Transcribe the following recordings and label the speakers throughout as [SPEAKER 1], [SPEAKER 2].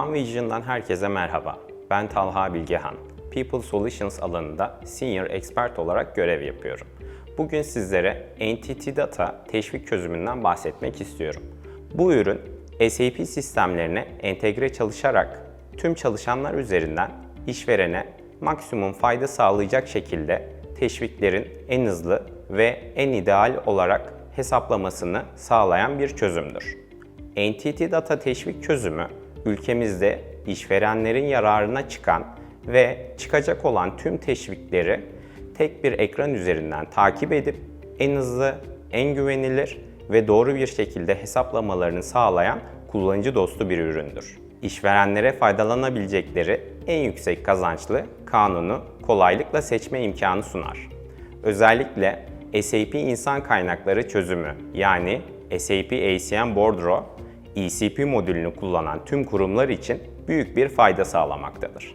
[SPEAKER 1] One Vision'dan herkese merhaba. Ben Talha Bilgehan. People Solutions alanında Senior Expert olarak görev yapıyorum. Bugün sizlere Entity Data teşvik çözümünden bahsetmek istiyorum. Bu ürün SAP sistemlerine entegre çalışarak tüm çalışanlar üzerinden işverene maksimum fayda sağlayacak şekilde teşviklerin en hızlı ve en ideal olarak hesaplamasını sağlayan bir çözümdür. Entity Data teşvik çözümü ülkemizde işverenlerin yararına çıkan ve çıkacak olan tüm teşvikleri tek bir ekran üzerinden takip edip en hızlı, en güvenilir ve doğru bir şekilde hesaplamalarını sağlayan kullanıcı dostu bir üründür. İşverenlere faydalanabilecekleri en yüksek kazançlı kanunu kolaylıkla seçme imkanı sunar. Özellikle SAP İnsan Kaynakları Çözümü yani SAP ACM Bordro, ECP modülünü kullanan tüm kurumlar için büyük bir fayda sağlamaktadır.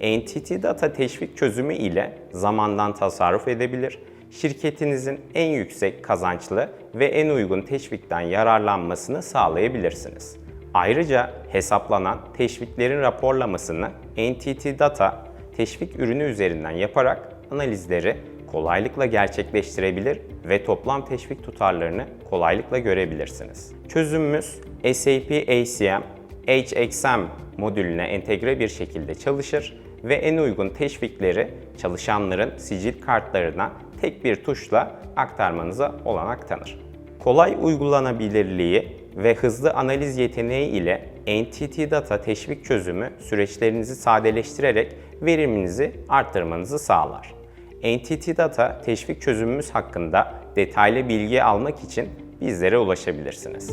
[SPEAKER 1] Entity Data teşvik çözümü ile zamandan tasarruf edebilir, şirketinizin en yüksek kazançlı ve en uygun teşvikten yararlanmasını sağlayabilirsiniz. Ayrıca hesaplanan teşviklerin raporlamasını Entity Data teşvik ürünü üzerinden yaparak analizleri kolaylıkla gerçekleştirebilir ve toplam teşvik tutarlarını kolaylıkla görebilirsiniz. Çözümümüz SAP ACM HXM modülüne entegre bir şekilde çalışır ve en uygun teşvikleri çalışanların sicil kartlarına tek bir tuşla aktarmanıza olanak tanır. Kolay uygulanabilirliği ve hızlı analiz yeteneği ile Entity Data teşvik çözümü süreçlerinizi sadeleştirerek veriminizi arttırmanızı sağlar. Entity Data teşvik çözümümüz hakkında detaylı bilgi almak için bizlere ulaşabilirsiniz.